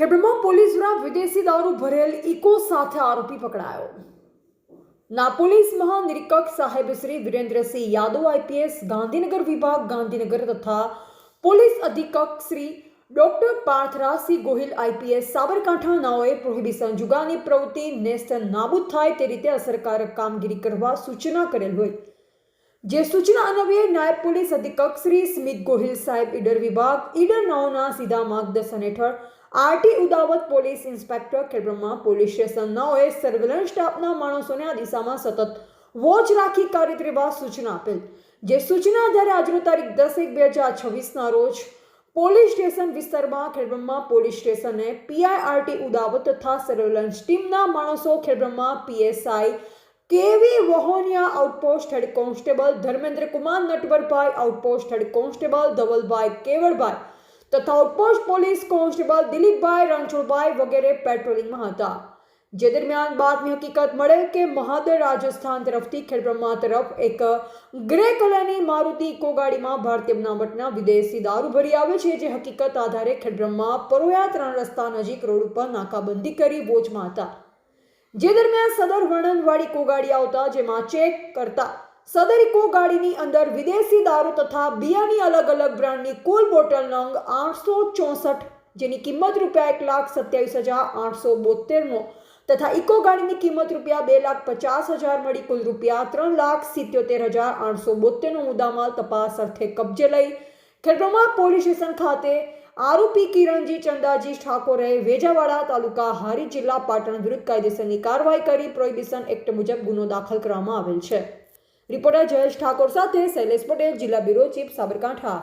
Khedbrahma police દ્વારા વિદેશી દારૂ ભરેલ ઇકો સાથે આરોપી પકડાયો. ના પોલીસ મહાનિરીક્ષક સાહેબ શ્રી વિરેન્દ્રસિંહ યાદવ, આઈપીએસ, ગાંધીનગર વિભાગ, ગાંધીનગર તથા પોલીસ અધિક્ષક શ્રી ડોક્ટર પાર્થરાજસિંહ ગોહિલ, આઈપીએસ સાબરકાંઠા નાઓએ પ્રોહિબિશન જુગાની પ્રવૃત્તિ નેસ્ત નાબૂદ થાય તે રીતે અસરકારક કામગીરી કરવા સૂચના કરેલ હોય. જે સૂચના અન્વયે નાયબ પોલીસ અધિક્ષક શ્રી સ્મિત ગોહિલ સાહેબ ઈડર વિભાગ ઈડર નવના સીધા માર્ગદર્શન હેઠળ RT Udawat police inspector Khedbrahma police station નવએ surveillance સ્ટાફના માણસોને આ દિશામાં સતત વોચ રાખી કાર્ય રહેવા સૂચના આપેલ. જે સૂચના આધારે આજનો તારીખ દસ એક બે હજાર છવ્વીસના રોજ પોલીસ સ્ટેશન વિસ્તારમાં ખેડબ્રહ્મા પોલીસ સ્ટેશને પીઆઈઆરટી ઉદાવત તથા સર્વેલન્સ ટીમના માણસો Khedbrahma PSI K V Vahoniya outpost head constable Dharmendra Kumar Natwarbhai outpost head constable Dhavalbhai Kevalbhai તથા outpost police constable Dilipbhai Ranchhodbhai વગેરે પેટ્રોલિંગમાં હતા. જે દરમિયાન બાતમી હકીકત મળે કે મહાદર રાજસ્થાન તરફથી ખેડબ્રહ્મા તરફ એક ગ્રે કલરની મારુતિ ઇકો ગાડીમાં ભારતીય બનાવટના વિદેશી દારૂ ભરી આવે છે, જે હકીકત આધારે ખેડબ્રહ્મા પરોયા ત્રણ રસ્તા નજીક રોડ ઉપર નાકાબંધી કરી વોચમાં હતા. જે દરમિયાન સદર વર્ણનવાળી કોગાડી આવતા જેમાં ચેક કરતા સદર ઇકો ગાડીની અંદર વિદેશી દારૂ તથા બિયાની અલગ અલગ બ્રાન્ડની કુલ બોટલ નંગ આઠસો ચોસઠ, જેની કિંમત રૂપિયા એક લાખ સત્યાવીસ હજાર આઠસો બોતેરનો તથા ઇકો ગાડીની કિંમત રૂપિયા બે લાખ પચાસ હજાર મળી કુલ રૂપિયા ત્રણ લાખ સિત્યોતેર હજાર આઠસો બોતેરનો મુદ્દામાલ તપાસ અર્થે કબજે લઈ ખેડબ્રહ્મા પોલીસ સ્ટેશન ખાતે આરોપી કિરણજી ચંદાજી ઠાકોરે વેજાવાડા તાલુકા હારી જિલ્લા પાટણ વિરુદ્ધ કાયદેસરની કાર્યવાહી કરી પ્રોહિબિશન એક્ટ મુજબ ગુનો દાખલ કરવામાં આવેલ છે. રિપોર્ટર જયેશ ઠાકોર સાથે શૈલેષ પટેલ, જિલ્લા બ્યુરો ચીફ સાબરકાંઠા.